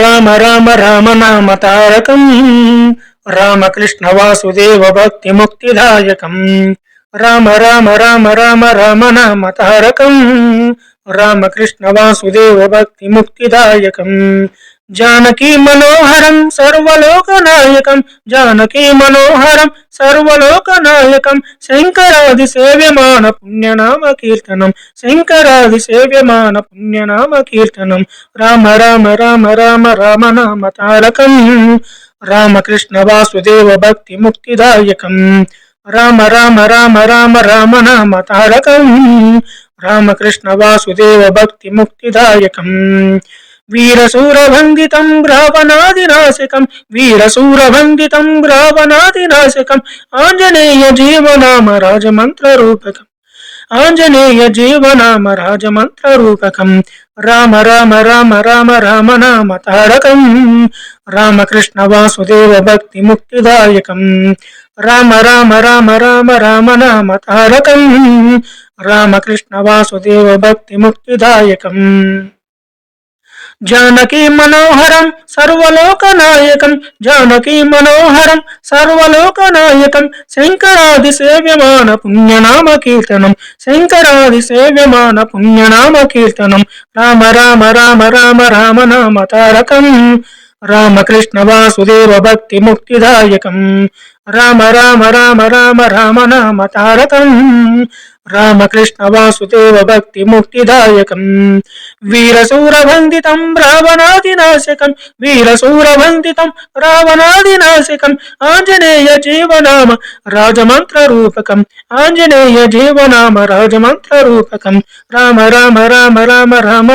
రామ రామ రామ రామ నామ తారకం రామకృష్ణ వాసుదేవ భక్తి ముక్తిదాయకం రామ రామ రామ రామ రామ నామ తారకం రామకృష్ణ వాసుదేవ భక్తి ముక్తిదాయకం జానకీ మనోహరం సర్వలోకనాయకం జానకీ మనోహరం సర్వలోకనాయకం శంకరాది సేవ్యమాన పుణ్యనామ కీర్తనం శంకరాది సేవ్యమాన పుణ్యనామ కీర్తనం. రామ రామ రామ రామ రామ నామ తారకం. రామకృష్ణ వాసుదేవ భక్తి ముక్తిదాయకం. రామ రామ రామ రామ రామ నామ తారకం. రామకృష్ణ వాసుదేవ భక్తి ముక్తిదాయకం. వీరశూరభంగితం రావణాదినాశకం వీరశూరభంగితం రావణాదినాశకం ఆంజనేయ జీవనామ రాజమంత్ర రూపకం ఆంజనేయ జీవనామ రాజమంత్ర రూపకం రామ రామ రామ రామ రామ నామ తారకం రామకృష్ణ వాసుదేవ భక్తి ముక్తిదాయకం రామ రామ రామ రామ రామ నామ తారకం రామకృష్ణ వాసుదేవ భక్తి ముక్తిదాయకం. జానకీ మనోహరం సర్వలోకనాయకం జానకీ మనోహరం సర్వలోకనాయకం శంకరాది సేవ్యమాన పుణ్యనామ కీర్తనం. శంకరాది సేవ్యమాన పుణ్యనామ కీర్తనం. రామ రామ రామ రామ రామ నామ తారకం. రామకృష్ణ వాసుదేవ భక్తి ముక్తిదాయకం. రామ రామ రామ రామ రామ నామ తారకం రామకృష్ణ వాసుదేవ భక్తి ముక్తిదాయకం వీరశూరభందితం రావణాదినాశకం వీరశూరభందితం రావణాదినాశకం ఆంజనేయ జీవనామ రాజమంత్ర రూపకం ఆంజనేయ జీవనామ రాజమంత్ర రూపకం రామ రామ రామ